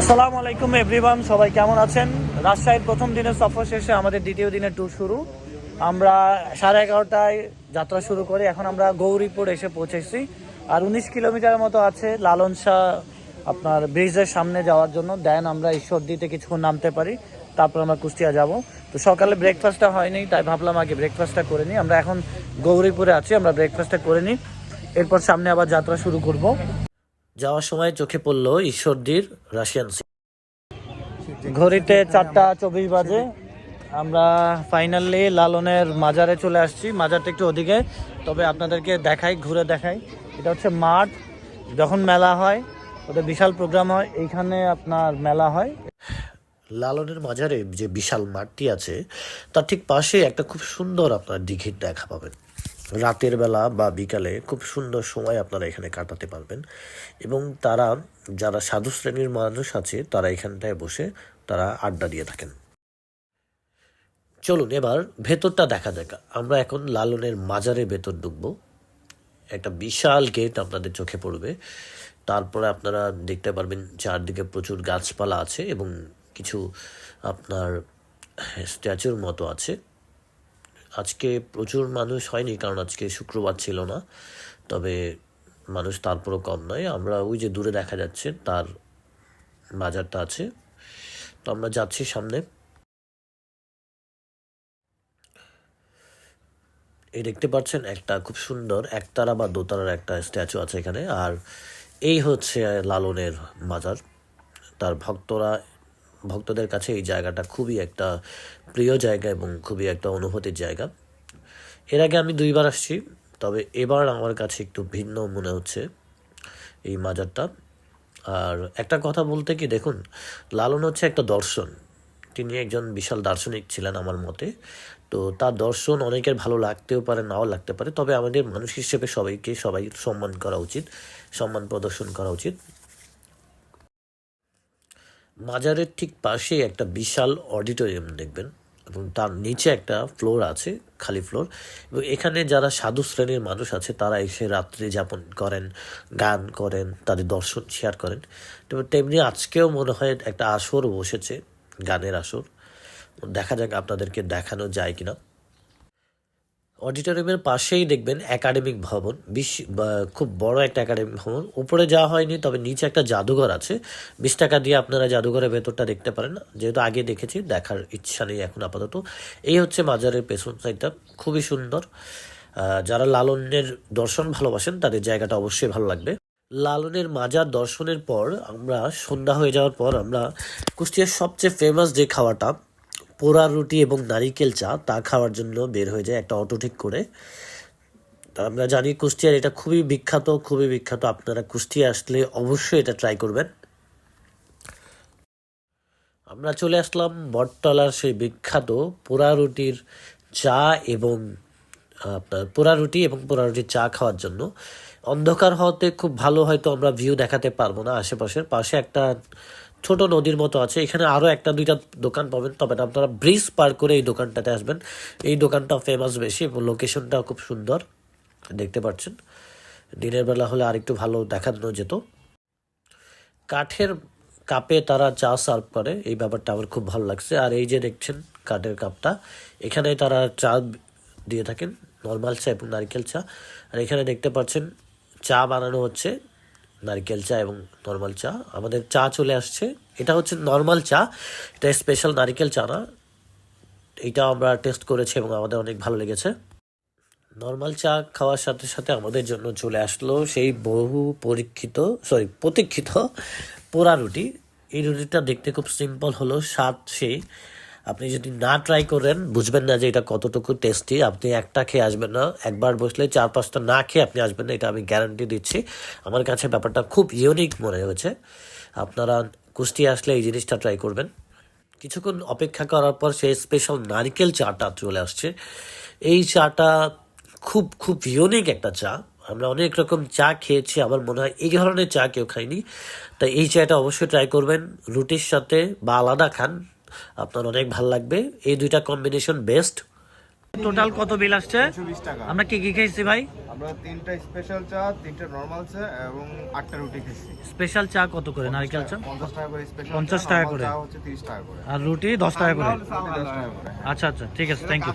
আসসালামু আলাইকুম এভরিওয়ান সবাই কেমন আছেন? রাজশাহীর প্রথম দিনের সফর শেষে আমাদের দ্বিতীয় দিনের ট্যুর শুরু। আমরা সাড়ে এগারোটায় যাত্রা শুরু করি। এখন আমরা গৌরীপুর এসে পৌঁছেছি। আর উনিশ কিলোমিটার মতো আছে লালন শাহ আপনার ব্রিজের সামনে যাওয়ার জন্য। দেন আমরা ঈশ্বরদীতে কিছুক্ষণ নামতে পারি। তারপর আমরা কুষ্টিয়া যাব। তো সকালে ব্রেকফাস্টটা হয়নি, তাই ভাবলাম আগে ব্রেকফাস্টটা করে নিই। আমরা এখন গৌরীপুরে আছি, আমরা ব্রেকফাস্টটা করে নিই। এরপর সামনে আবার যাত্রা শুরু করব। যাওয়ার সময় চোখে পড়ল ঈশ্বরদীর রাশিয়ান সি ঘড়িতে চারটা চব্বিশ বাজে। আমরা ফাইনালি লালনের মাজারে চলে আসছি। মাজারটা একটু ওদিকে। তবে আপনাদেরকে দেখাই ঘুরে দেখাই। এটা হচ্ছে মাঠ। যখন মেলা হয় ওদের বিশাল প্রোগ্রাম হয়। এইখানে আপনার মেলা হয়। লালনের মাজারে যে বিশাল মাঠটি আছে তার ঠিক পাশে একটা খুব সুন্দর আপনার দিঘির দেখা পাবেন। রাতের বেলা বা বিকালে খুব সুন্দর সময় আপনারা এখানে কাটাতে পারবেন। এবং তারা, যারা সাধু শ্রেণির মানুষ আছে, তারা এখানটায় বসে তারা আড্ডা দিয়ে থাকেন। চলুন এবার ভেতরটা দেখা যাক। আমরা এখন লালনের মাজারের ভেতর ঢুকবো। একটা বিশাল গেট আপনাদের চোখে পড়বে। তারপরে আপনারা দেখতে পারবেন চারদিকে প্রচুর গাছপালা আছে এবং কিছু আপনার স্ট্যাচুর মতো আছে। আজকে প্রচুর মানুষ হয়নি, কারণ আজকে শুক্রবার ছিল না। তবে মানুষ তারপরও কম নয়। আমরা ওই যে দূরে দেখা যাচ্ছে, তার বাজারটা আছে। তো আমরা যাচ্ছি সামনে। এই দেখতে পাচ্ছেন, একটা খুব সুন্দর একতারা বা দোতারার একটা স্ট্যাচু আছে এখানে। আর এই হচ্ছে লালনের মাজার। তার ভক্তরা ভক্তদের কাছে এই জায়গাটা খুবই একটা প্রিয় জায়গা এবং খুবই একটা অনুভূতির জায়গা। এর আগে আমি দুইবার আসছি, তবে এবার আমার কাছে একটু ভিন্ন মনে হচ্ছে এই মাজারটা। আর একটা কথা বলতে কি, দেখুন, লালন হচ্ছে একটা দর্শন। তিনি একজন বিশাল দার্শনিক ছিলেন আমার মতে। তো তার দর্শন অনেকের ভালো লাগতেও পারে, নাও লাগতে পারে, তবে আমাদের মানুষ হিসেবে সবাইকে সবাই সম্মান করা উচিত, সম্মান প্রদর্শন করা উচিত। মাজারের ঠিক পাশে একটা বিশাল অডিটোরিয়াম দেখবেন এবং তার নিচে একটা ফ্লোর আছে, খালি ফ্লোর। এবং এখানে যারা সাধু শ্রেণির মানুষ আছে, তারা এসে রাত্রি যাপন করেন, গান করেন, তাদের দর্শন, শেয়ার করেন। তবে তেমনি আজকেও মনে হয় একটা আসর বসেছে, গানের আসর। দেখা যাক আপনাদেরকে দেখানো যায় কিনা। অডিটোরিয়ামের পাশেই দেখবেন একাডেমিক ভবন। বিশ খুব বড় একটা একাডেমিক ভবন। উপরে যাওয়া হয়নি, তবে নিচে একটা জাদুঘর আছে। বিশ টাকা দিয়ে আপনারা জাদুঘরের ভেতরটা দেখতে পারেন। যেহেতু আগে দেখেছি, দেখার ইচ্ছা নেই এখন আপাতত। এই হচ্ছে মাজারের পেছন সাইডটা খুবই সুন্দর। যারা লালনের দর্শন ভালোবাসেন, তাদের জায়গাটা অবশ্যই ভালো লাগবে। লালনের মাজার দর্শনের পর আমরা সন্ধ্যা হয়ে যাওয়ার পর আমরা কুষ্টিয়ার সবচেয়ে ফেমাস যে খাওয়াটা পোড়া রুটি এবং নারিকেল চা, তা খাওয়ার জন্য বের হয়ে যায় একটা অটো ঠিক করে। আমরা জানি কুষ্টিয়ার এটা খুবই বিখ্যাত খুবই বিখ্যাত। আপনারা কুষ্টিয়া আসলে অবশ্যই এটা ট্রাই করবেন। আমরা চলে আসলাম বটতলার সেই বিখ্যাত পোড়া রুটির চা এবং আপনার পোড়া রুটি এবং পোড়া রুটির চা খাওয়ার জন্য। অন্ধকার হওয়াতে খুব ভালো হয়তো আমরা ভিউ দেখাতে পারব না আশেপাশের। পাশে একটা ছোট নদীর মতো আছে। এখানে আরও একটা দুইটা দোকান পাবেন, তবে আপনারা ব্রিজ পার করে এই দোকানটাতে আসবেন। এই দোকানটা ফেমাস বেশি এবং লোকেশনটাও খুব সুন্দর, দেখতে পাচ্ছেন। দিনের বেলা হলে আরেকটু ভালো দেখানো যেত। কাঠের কাপে তারা চা সার্ভ করে, এই ব্যাপারটা আমার খুব ভালো লাগছে। আর এই যে দেখছেন কাঠের কাপটা, এখানে তারা চা দিয়ে থাকেন নর্মাল চা এবং নারকেল চা। আর এখানে দেখতে পাচ্ছেন চা বানানো হচ্ছে। নারকেল চা এবং নর্মাল চা। আমাদের চা চলে আসছে। এটা হচ্ছে নর্মাল চা। এটা স্পেশাল নারকেল চা না। এটা আমরা টেস্ট করেছি এবং আমাদের অনেক ভালো লেগেছে। নর্মাল চা খাওয়ার সাথে সাথে আমাদের জন্য চলে আসলো সেই বহু পরীক্ষিত সরি প্রতীক্ষিত পোড়া রুটি। এই রুটিটা দেখতে খুব সিম্পল হলো, স্বাদ সেই। আপনি যদি না ট্রাই করেন, বুঝবেন না যে এটা কতটুকু টেস্টি আপনি একটা খেয়ে আসবেন না। একবার বসলে চার পাঁচটা না খেয়ে আপনি আসবেন না, এটা আমি গ্যারান্টি দিচ্ছি। আমার কাছে ব্যাপারটা খুব ইউনিক মনে হয়েছে। আপনারা কুষ্টিয়া আসলে এই জিনিসটা ট্রাই করবেন। কিছুক্ষণ অপেক্ষা করার পর সেই স্পেশাল নারকেল চাটা চলে আসছে। এই চাটা খুব খুব ইউনিক একটা চা। আমরা অনেক রকম চা খেয়েছি, আমার মনে হয় এই ধরনের চা কেউ খাইনি তাই এই চাটা অবশ্যই ট্রাই করবেন। রুটির সাথে বা আলাদা খান। আপনার অনেক ভালো লাগবে। এই দুইটা কম্বিনেশন বেস্ট টোটাল কত বিল আসছে? আমরা কি কি খেয়েছি ভাই? আমরা তিনটা স্পেশাল চা তিনটা নরমাল চা এবং আটটা রুটি খেয়েছি। স্পেশাল চা কত করে নারকেল চা? পঞ্চাশ টাকা করে স্পেশাল 50 টাকা করে। চা হচ্ছে তিরিশ টাকা করে। আর রুটি দশ টাকা করে? দশ টাকা করে। আচ্ছা আচ্ছা ঠিক আছে। Thank you